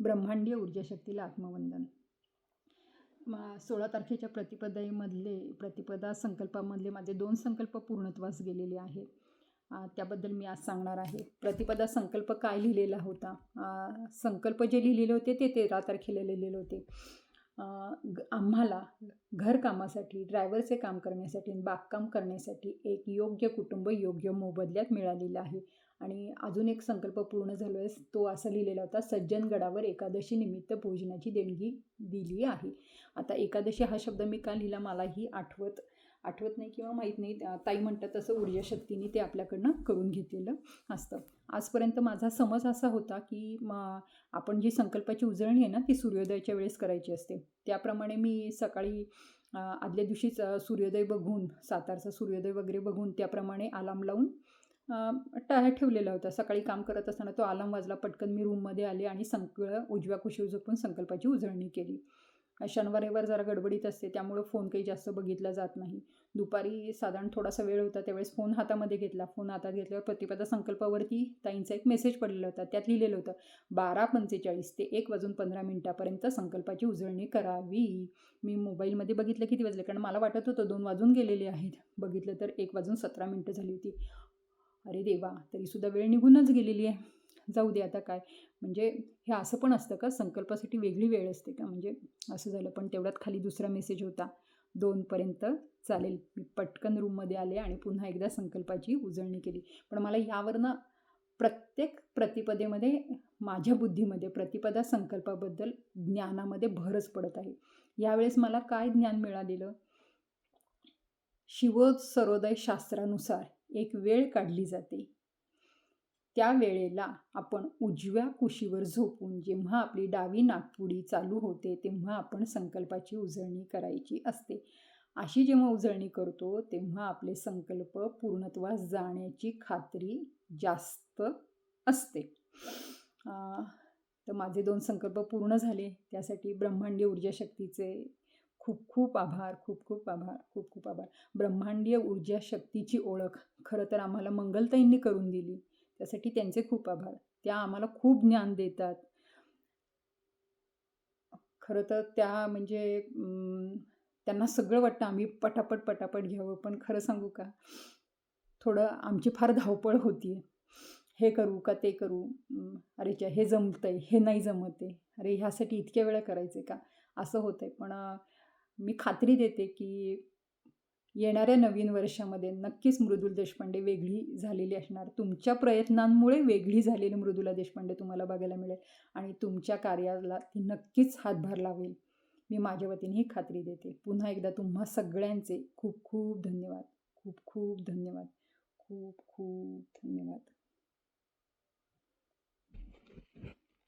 ब्रह्मांडीय ऊर्जाशक्तीला आत्मवंदन. मा सोळा तारखेच्या प्रतिपदेमधले प्रतिपदा संकल्पामधले माझे दोन संकल्प पूर्णत्वास गेलेले आहेत. त्याबद्दल मी आज सांगणार आहे. प्रतिपदा संकल्प काय लिहिलेला होता? संकल्प जे लिहिलेले होते ते तेरा तारखेला लिहिलेले होते. आम्हाला घरकामासाठी ड्रायव्हरचे काम करण्यासाठी बागकाम करण्यासाठी एक योग्य कुटुंब योग्य मोबदल्यात मिळालेलं आहे. आणि अजून एक संकल्प पूर्ण झालो आहे तो असा लिहिलेला होता सज्जनगडावर एकादशी निमित्त भोजनाची देणगी दिली आहे. आता एकादशी हा शब्द मी का लिहिला मलाही आठवत आठवत नाही किंवा माहीत नाही. ताई म्हणतात तसं ऊर्जा शक्तीने ते आपल्याकडनं करून घेतलेलं असतं. आजपर्यंत माझा समज असा होता की म आपण जी संकल्पाची उजळणी आहे ना ती सूर्योदयाच्या वेळेस करायची असते. त्याप्रमाणे मी सकाळी आदल्या दिवशीच सूर्योदय बघून सातारचा सूर्योदय वगैरे बघून त्याप्रमाणे आलाम लावून टाळ्या ठेवलेला होता सकाळी काम करत असताना तो आलाम वाजला पटकन मी रूममध्ये आले आणि संक उजव्या कुशी झोपून संकल्पाची उजळणी केली. शनिवार रविवार जरा गडबडीत असते त्यामुळं फोन काही जास्त बघितला जात नाही. दुपारी साधारण थोडासा वेळ होता त्यावेळेस फोन हातामध्ये घेतला. फोन हातात घेतल्यावर प्रतिपदा संकल्पावरती ताईंचा एक मेसेज पडलेला होता. त्यात लिहिलेलं होतं बारा पंचेचाळीस ते एक वाजून पंधरा मिनटापर्यंत संकल्पाची उजळणी करावी. मी मोबाईलमध्ये बघितलं किती वाजले कारण मला वाटत होतं दोन वाजून गेलेले आहेत. बघितलं तर एक वाजून सतरा मिनटं झाली होती. अरे देवा तरीसुद्धा वेळ निघूनच गेलेली आहे. जाऊ दे आता काय. म्हणजे हे असं पण असतं का? संकल्पासाठी वेगळी वेळ असते का? म्हणजे असं झालं पण तेवढ्यात खाली दुसरा मेसेज होता. दोनपर्यंत चालेल. मी पटकन रूममध्ये आले आणि पुन्हा एकदा संकल्पाची उजळणी केली. पण मला यावरनं प्रत्येक प्रतिपदेमध्ये माझ्या बुद्धीमध्ये प्रतिपदा संकल्पाबद्दल ज्ञानामध्ये भरच पडत आहे. यावेळेस मला काय ज्ञान मिळालेलं? शिवोद सर्वोदय शास्त्रानुसार एक वेळ काढली जाते. त्या वेळेला आपण उजव्या कुशीवर झोपून जेव्हा आपली डावी नागपुडी चालू होते तेव्हा आपण संकल्पाची उजळणी करायची असते. अशी जेव्हा उजळणी करतो तेव्हा आपले संकल्प पूर्णत्वास जाण्याची खात्री जास्त असते. तर माझे दोन संकल्प पूर्ण झाले. त्यासाठी ब्रह्मांडीय ऊर्जा शक्तीचे खूप खूप आभार खूप खूप आभार खूप खूप आभार. ब्रह्मांडीय ऊर्जा शक्तीची ओळख खरं तर आम्हाला मंगलताईंनी करून दिली. त्यासाठी त्यांचे खूप आभार. त्या आम्हाला खूप ज्ञान देतात. खरं तर त्या म्हणजे त्यांना सगळं वाटतं आम्ही पटापट पटापट घ्यावं पण खरं सांगू का? थोडं आमची फार धावपळ होती. हे करू का ते करू? अरे च्या हे जमतंय हे नाही जमत आहे अरे ह्यासाठी इतक्या वेळा करायचं आहे का? असं होतं आहे पण मी खात्री देते की येणाऱ्या नवीन वर्षामध्ये नक्कीच मृदुल देशपांडे वेगळी झालेली असणार. तुमच्या प्रयत्नांमुळे वेगळी झालेली मृदुला देशपांडे तुम्हाला बघायला मिळेल आणि तुमच्या कार्याला ती नक्कीच हातभार लावेल. मी माझ्या वतीने ही खात्री देते. पुन्हा एकदा तुम्हा सगळ्यांचे खूप खूप धन्यवाद. खूप खूप धन्यवाद. खूप खूप धन्यवाद.